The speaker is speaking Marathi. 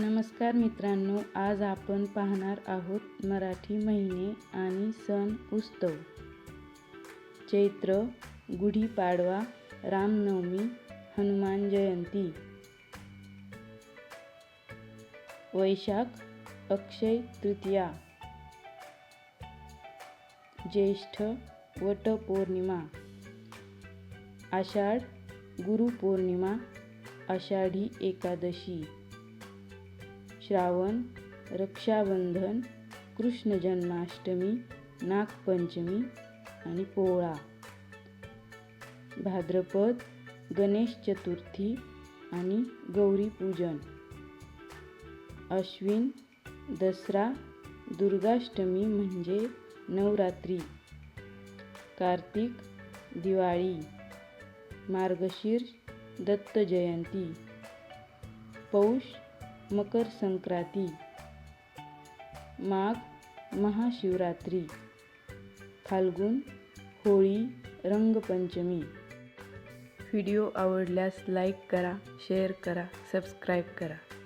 नमस्कार मित्रांनो आज आपण पाहणार आहोत मराठी महिने आणि सण उत्सव. चैत्र गुढीपाडवा रामनवमी हनुमान जयंती. वैशाख अक्षय तृतीया. ज्येष्ठ वटपौर्णिमा. आषाढ गुरुपौर्णिमा आषाढी एकादशी. श्रावण रक्षाबंधन कृष्ण जन्माष्टमी नागपंचमी आणि पोळा. भाद्रपद गणेश चतुर्थी आणि गौरी पूजन. अश्विन दसरा दुर्गाष्टमी म्हणजे नवरात्री. कार्तिक दिवाळी. मार्गशीर्ष दत्त जयंती. पौष मकर संक्रांती माघ महाशिवरात्री फाल्गुन होळी रंगपंचमी. व्हिडिओ आवडल्यास लाईक करा शेअर करा सबस्क्राईब करा.